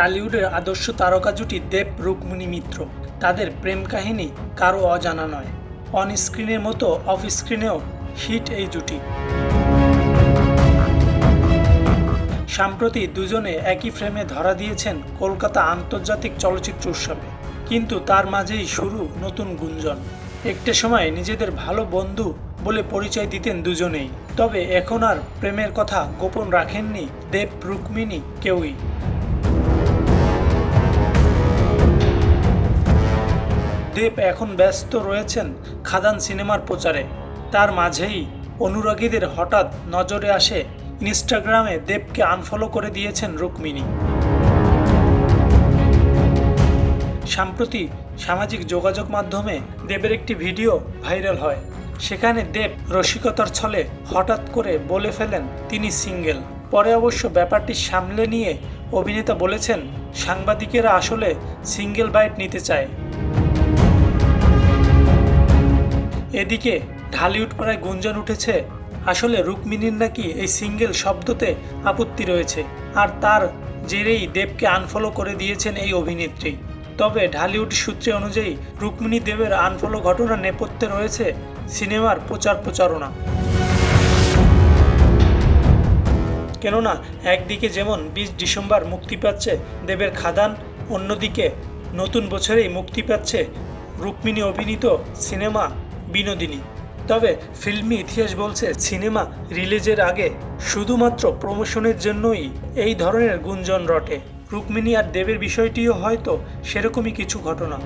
টালিউডের আদর্শ তারকা জুটি দেব রুক্মিণী মিত্র। তাদের প্রেম কাহিনী কারও অজানা নয়। অন স্ক্রিনের মতো অফ স্ক্রিনেও হিট এই জুটি। সম্প্রতি দুজনে একই ফ্রেমে ধরা দিয়েছেন কলকাতা আন্তর্জাতিক চলচ্চিত্র উৎসবে। কিন্তু তার মাঝেই শুরু নতুন গুঞ্জন। একটা সময় নিজেদের ভালো বন্ধু বলে পরিচয় দিতেন দুজনেই। তবে এখন আর প্রেমের কথা গোপন রাখেননি দেব রুক্মিণী কেউই। দেব এখন ব্যস্ত রয়েছেন খাদান সিনেমার প্রচারে। তার মাঝেই অনুরাগীদের হঠাৎ নজরে আসে ইনস্টাগ্রামে দেবকে আনফলো করে দিয়েছেন রুক্মিণী। সম্প্রতি সামাজিক যোগাযোগ মাধ্যমে দেবের একটি ভিডিও ভাইরাল হয়। সেখানে দেব রসিকতার ছলে হঠাৎ করে বলে ফেলেন, তিনি সিঙ্গেল। পরে অবশ্য ব্যাপারটি সামলে নিয়ে অভিনেতা বলেছেন, সাংবাদিকেরা আসলে সিঙ্গেল বাইট নিতে চায়। এদিকে ঢালিউড পাড়ায় গুঞ্জন উঠেছে, আসলে রুক্মিণীর নাকি এই সিঙ্গেল শব্দতে আপত্তি রয়েছে, আর তার জেরেই দেবকে আনফলো করে দিয়েছেন এই অভিনেত্রী। তবে ঢালিউড সূত্রে অনুযায়ী রুক্মিণী দেবের আনফলো ঘটনা নেপথ্যে রয়েছে সিনেমার প্রচার প্রচারণা। কেননা, একদিকে যেমন বিশ ডিসেম্বর মুক্তি পাচ্ছে দেবের খাদান, অন্যদিকে নতুন বছরেই মুক্তি পাচ্ছে রুক্মিণী অভিনীত সিনেমা বিনোদিনী। তবে ফিল্মি ইতিহাস বলছে, সিনেমা রিলিজের আগে শুধুমাত্র প্রমোশনের জন্যই এই ধরনের গুঞ্জন রটে। রুক্মিণী আর দেবের বিষয়টিও হয়তো সেরকমই কিছু ঘটনা।